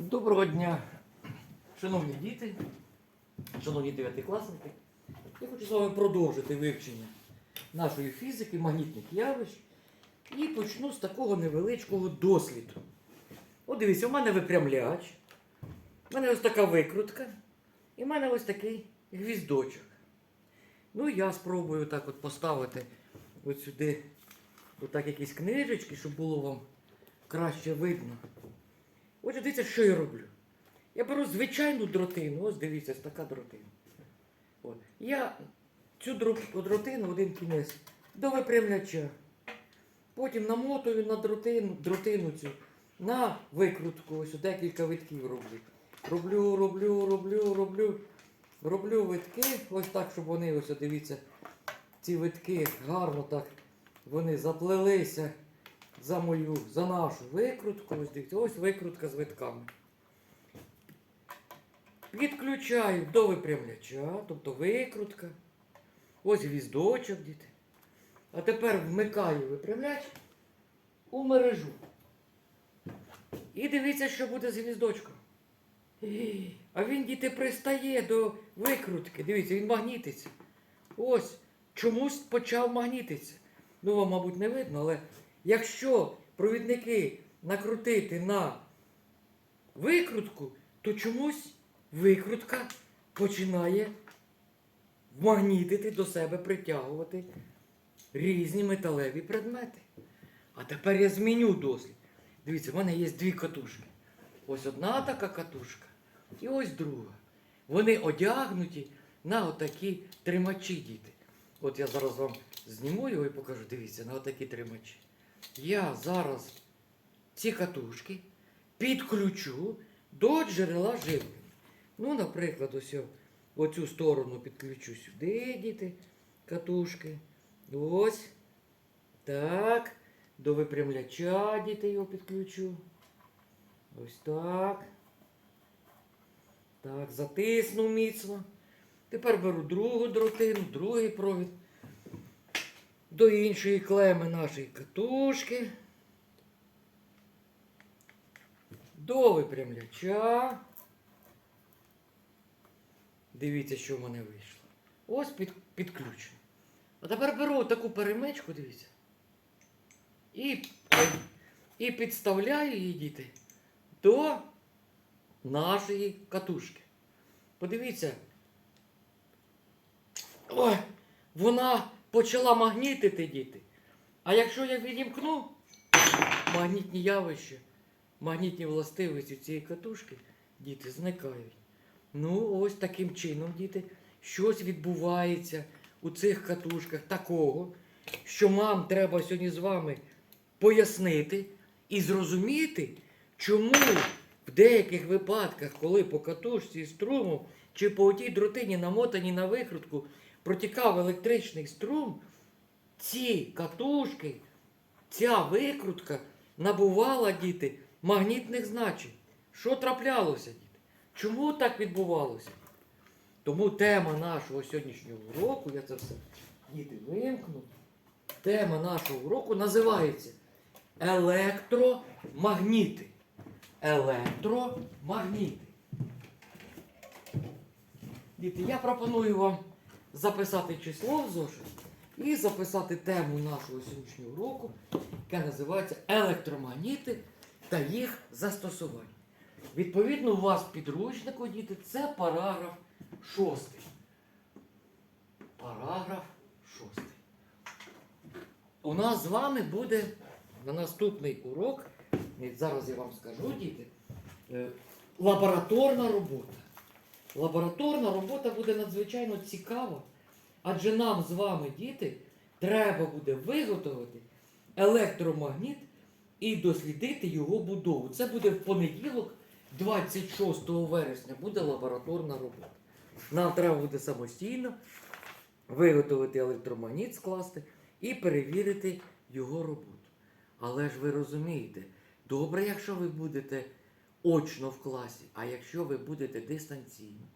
Доброго дня, шановні діти, шановні дев'ятикласники. Я хочу з вами продовжити вивчення нашої фізики, магнітних явищ. І почну з такого невеличкого досліду. От дивіться, у мене випрямляч, у мене ось така викрутка, і в мене ось такий гвіздочок. Ну, я спробую так от поставити от сюди отак якісь книжечки, щоб було вам краще видно. Отже, дивіться, що я роблю. Я беру звичайну дротину, ось дивіться, така дротина. От. Я цю дротину один кінець до випрямляча. Потім намотую на дротину, дротину цю на викрутку. Ось декілька витків роблю. Роблю, роблю, роблю, роблю. Роблю витки, ось так, щоб вони, ось дивіться, ці витки гарно так вони заплелися за мою, за нашу викрутку. Ось дивіться, ось викрутка з витками. Підключаю до випрямляча, тобто викрутка. Ось гвіздочок, діти. А тепер вмикаю випрямляч у мережу. І дивіться, що буде з гвіздочком. А він, діти, пристає до викрутки. Дивіться, він магнітиться. Ось, чомусь почав магнітитися. Ну, вам, мабуть, не видно, але якщо провідники накрутити на викрутку, то чомусь викрутка починає магнітити до себе, притягувати різні металеві предмети. А тепер я зміню дослід. Дивіться, в мене є дві катушки. Ось одна така катушка і ось друга. Вони одягнуті на отакі тримачі, діти. От я зараз вам зніму його і покажу. Дивіться, на отакі тримачі. Я зараз ці катушки підключу до джерела живлення. Ну, наприклад, ось оцю сторону підключу сюди, діти, катушки. Ось. Так. До випрямляча, діти, його підключу. Ось так. Так, затиснув міцно. Тепер беру другу дротину, другий провід. До іншої клеми нашої катушки. До випрямляча. Дивіться, що в мене вийшло. Ось під, підключено. А тепер беру таку перемичку, дивіться. І, і підставляю її, діти, до нашої катушки. Подивіться. Ой, вона почала магнітити, діти. А якщо я відімкну магнітні явища, магнітні властивості цієї катушки, діти, зникають. Ну, ось таким чином, діти, щось відбувається у цих катушках такого, що нам треба сьогодні з вами пояснити і зрозуміти, чому в деяких випадках, коли по катушці струму чи по отій дротині намотані на викрутку протікав електричний струм, ці катушки, ця викрутка набувала діти магнітних значень. Що траплялося, діти? Чому так відбувалося? Тому тема нашого сьогоднішнього уроку, я це все діти вимкну. Тема нашого уроку називається Електромагніти. Електромагніти. Діти, я пропоную вам записати число в зошит і записати тему нашого сьогоднішнього уроку, яка називається Електромагніти та їх застосування. Відповідно, у вас підручнику, діти, це параграф 6. Параграф 6. У нас з вами буде на наступний урок, зараз я вам скажу, діти, е, лабораторна робота. Лабораторна робота буде надзвичайно цікава, адже нам з вами, діти, треба буде виготовити електромагніт і дослідити його будову. Це буде в понеділок, 26 вересня, буде лабораторна робота. Нам треба буде самостійно виготовити електромагніт, скласти і перевірити його роботу. Але ж ви розумієте, добре, якщо ви будете очно в класі, а якщо ви будете дистанційно,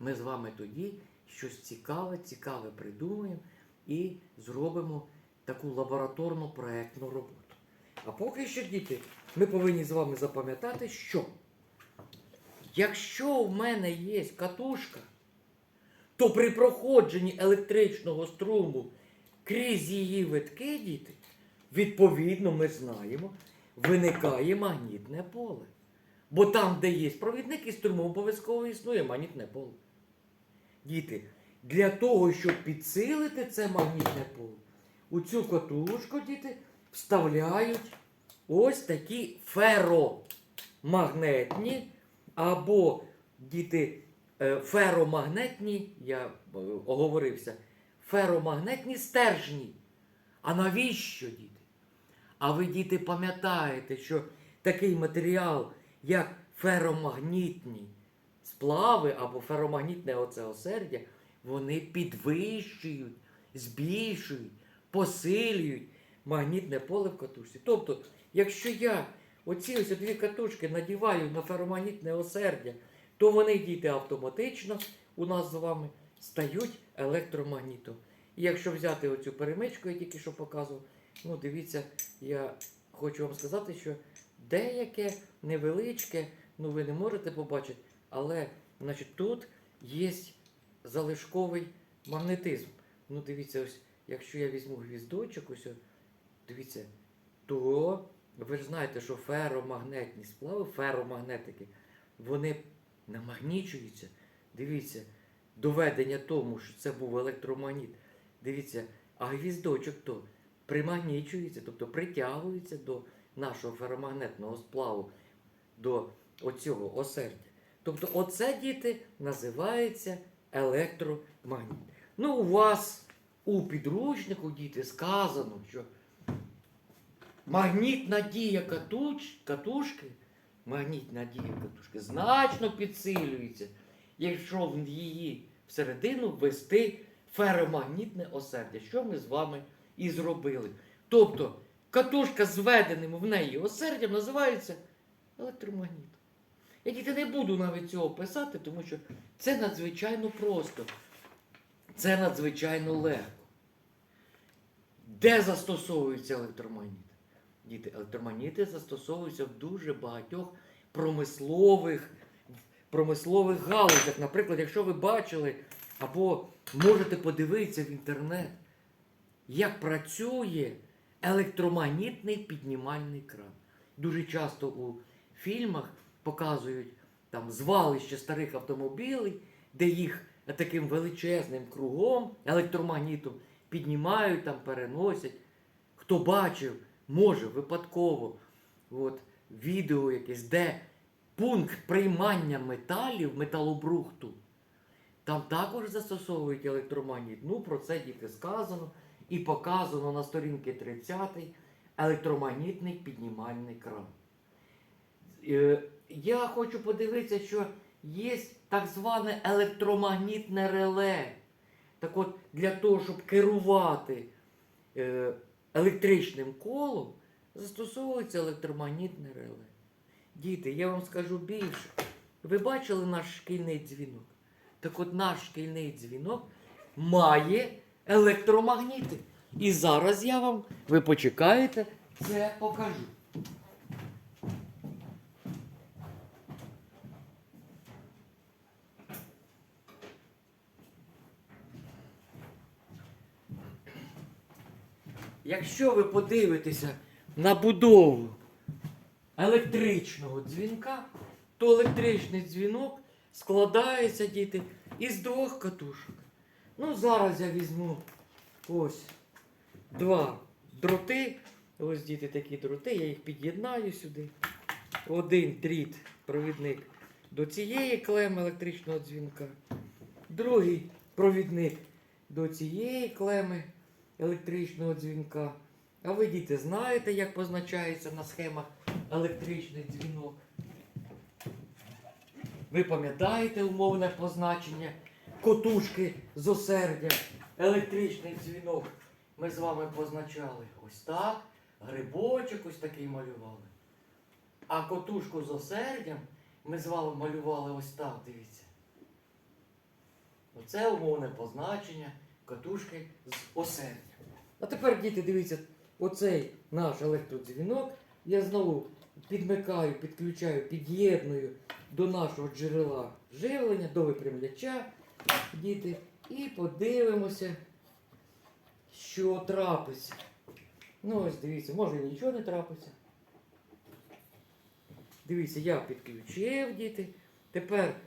ми з вами тоді щось цікаве, цікаве придумаємо і зробимо таку лабораторну проектну роботу. А поки що, діти, ми повинні з вами запам'ятати, що Якщо в мене є катушка, то при проходженні електричного струму крізь її витки, діти, відповідно, ми знаємо, виникає магнітне поле. Бо там, де є провідник і струму, обов'язково існує магнітне поле. Діти, для того, щоб підсилити це магнітне поле, у цю катушку, діти, вставляють ось такі феромагнетні або діти е, феромагнетні, я е, оговорився, феромагнетні стержні. А навіщо, діти? А ви, діти, пам'ятаєте, що такий матеріал, як феромагнітні сплави або феромагнітне оце осердя, вони підвищують, збільшують, посилюють магнітне поле в катушці. Тобто, якщо я оці ось дві катушки надіваю на феромагнітне осердя, то вони, діти, автоматично у нас з вами стають електромагнітом. І якщо взяти оцю перемичку, я тільки що показував, ну дивіться, я хочу вам сказати, що деяке невеличке, ну ви не можете побачити, але значить, тут є залишковий магнетизм. Ну, дивіться, ось, якщо я візьму гвіздочок, ось, дивіться, то ви ж знаєте, що феромагнетні сплави, феромагнетики, вони намагнічуються. Дивіться, доведення тому, що це був електромагніт. Dивіться, а гвіздочок то примагнічується, тобто притягується до нашого феромагнетного сплаву, до оцього осердя. Тобто, оце діти називається електромагніт. Ну, у вас у підручнику, діти, сказано, що магнітна дія катуч, катушки, магнітна дія катушки значно підсилюється, якщо в її всередину ввести феромагнітне осердя, що ми з вами і зробили. Тобто катушка з введеним в неї осердям називається електромагніт. Я діти не буду навіть цього писати, тому що це надзвичайно просто. Це надзвичайно легко. Де застосовується електромагніт? Діти, електромагніти застосовуються в дуже багатьох промислових, промислових галузях. Наприклад, якщо ви бачили або можете подивитися в інтернет, як працює електромагнітний піднімальний кран. Дуже часто у фільмах показують там звалище старих автомобілів, де їх таким величезним кругом електромагнітом піднімають, там переносять. Хто бачив, може випадково от, відео якесь, де пункт приймання металів, металобрухту, там також застосовують електромагніт. Ну, про це тільки сказано і показано на сторінці 30 електромагнітний піднімальний кран. Е, Я хочу подивитися, що є так зване електромагнітне реле. Так от, для того, щоб керувати е, електричним колом, застосовується електромагнітне реле. Діти, я вам скажу більше. Ви бачили наш шкільний дзвінок? Так от наш шкільний дзвінок має електромагніти. І зараз я вам, ви почекаєте, це покажу. Якщо ви подивитеся на будову електричного дзвінка, то електричний дзвінок складається, діти, із двох катушок. Ну, зараз я візьму ось два дроти. Ось діти такі дроти, я їх під'єднаю сюди. Один дріт, провідник до цієї клеми електричного дзвінка, другий провідник до цієї клеми електричного дзвінка. А ви, діти, знаєте, як позначається на схемах електричний дзвінок? Ви пам'ятаєте умовне позначення котушки з осердя, електричний дзвінок. Ми з вами позначали ось так, грибочок ось такий малювали. А котушку з осердям ми з вами малювали ось так, дивіться. Оце умовне позначення катушки з осердям. А тепер, діти, дивіться, оцей наш електродзвінок я знову підмикаю, підключаю, під'єдную до нашого джерела живлення, до випрямляча, діти, і подивимося, що трапиться. Ну, ось дивіться, може і нічого не трапиться. Дивіться, я підключив діти. Тепер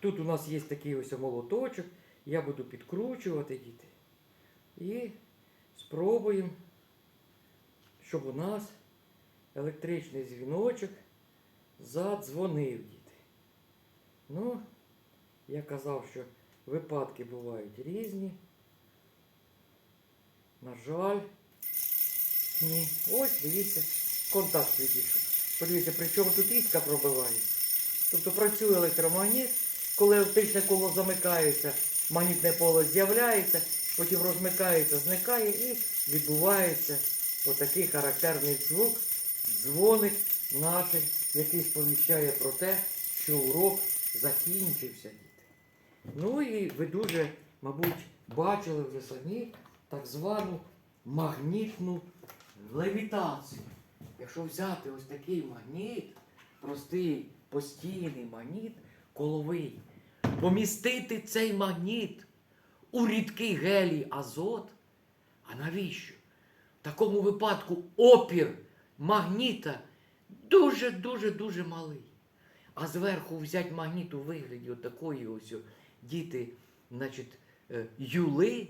тут у нас є такий ось молоточок. Я буду підкручувати діти. І спробуємо, щоб у нас електричний дзвіночок задзвонив діти. Ну, я казав, що випадки бувають різні. На жаль. Ні. Ось, дивіться, контакт відійшов. Подивіться, при чому тут іскра пробивається. Тобто працює електромагніт, коли електричне коло замикається, магнітне поле з'являється, потім розмикається, зникає і відбувається отакий характерний звук, дзвоник наш, який сповіщає про те, що урок закінчився. Ну і ви дуже, мабуть, бачили вже самі так звану магнітну левітацію. Якщо взяти ось такий магніт, простий постійний магніт, коловий, помістити цей магніт у рідкий гелій азот, а навіщо? В такому випадку опір магніта дуже-дуже-дуже малий. А зверху взяти магніт у вигляді отакої ось діти, значить, е, юли,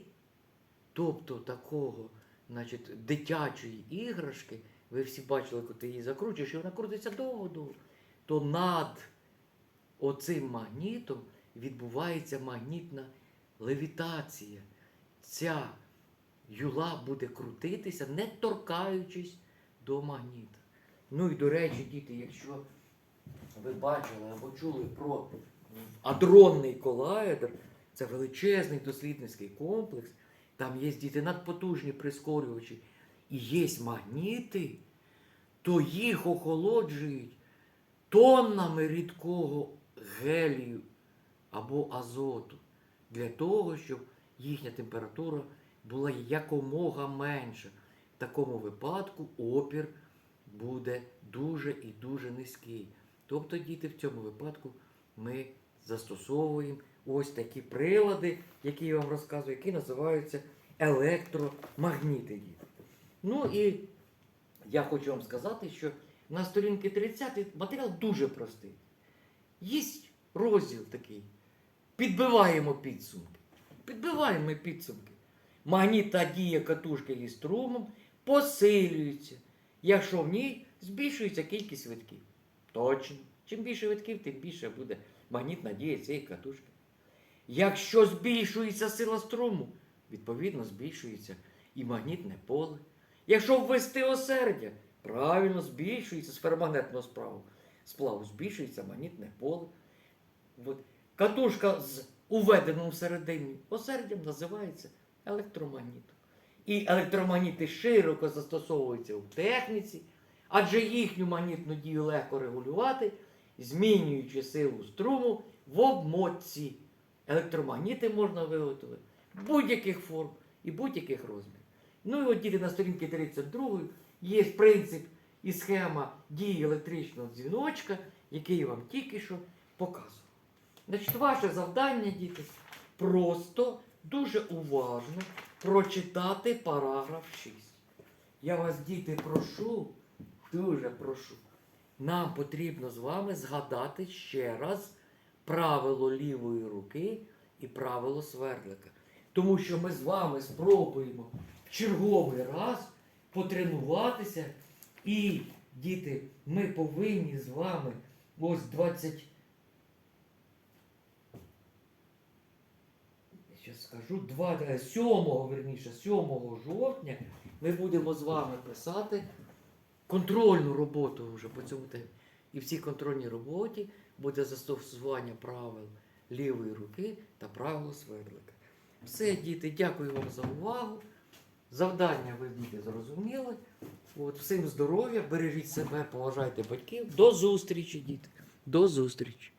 тобто такого, значить, дитячої іграшки, ви всі бачили, коли ти її закручуєш, і вона крутиться довго-довго, то над оцим магнітом відбувається магнітна левітація. Ця юла буде крутитися, не торкаючись до магніта. Ну і до речі, діти, якщо ви бачили або чули про адронний колайдер, це величезний дослідницький комплекс, там є діти надпотужні прискорювачі і є магніти, то їх охолоджують тоннами рідкого гелію або азоту для того, щоб їхня температура була якомога менша. В такому випадку опір буде дуже і дуже низький. Тобто, діти, в цьому випадку ми застосовуємо ось такі прилади, які я вам розказую, які називаються електромагніти. Ну і я хочу вам сказати, що на сторінці 30 матеріал дуже простий. Є розділ такий. Підбиваємо підсумки. Підбиваємо підсумки. Магнітна дія катушки із струмом посилюється, якщо в ній збільшується кількість витків. Точно. Чим більше витків, тим більше буде магнітна дія цієї катушки. Якщо збільшується сила струму, відповідно збільшується і магнітне поле. Якщо ввести осердя, правильно збільшується з ферромагнетного справу. Сплаву збільшується магнітне поле. От. Катушка з уведеним всередині осердям називається електромагнітом. І електромагніти широко застосовуються в техніці, адже їхню магнітну дію легко регулювати, змінюючи силу струму в обмотці. Електромагніти можна виготовити будь-яких форм і будь-яких розмірів. Ну і от діти на сторінці 32 є принцип і схема дії електричного дзвіночка, який я вам тільки що показував. Значить, ваше завдання, діти, просто дуже уважно прочитати параграф 6. Я вас, діти, прошу, дуже прошу. Нам потрібно з вами згадати ще раз правило лівої руки і правило свердлика. Тому що ми з вами спробуємо в черговий раз потренуватися. І, діти, ми повинні з вами ось 20. Зараз скажу, 2, е, 7, верніше, 7 жовтня ми будемо з вами писати контрольну роботу вже по цьому темі. І в цій контрольній роботі буде застосування правил лівої руки та правил свердлика. Все, діти, дякую вам за увагу. Завдання ви діти зрозуміли. От, всім здоров'я, бережіть себе, поважайте батьків. До зустрічі, діти. До зустрічі.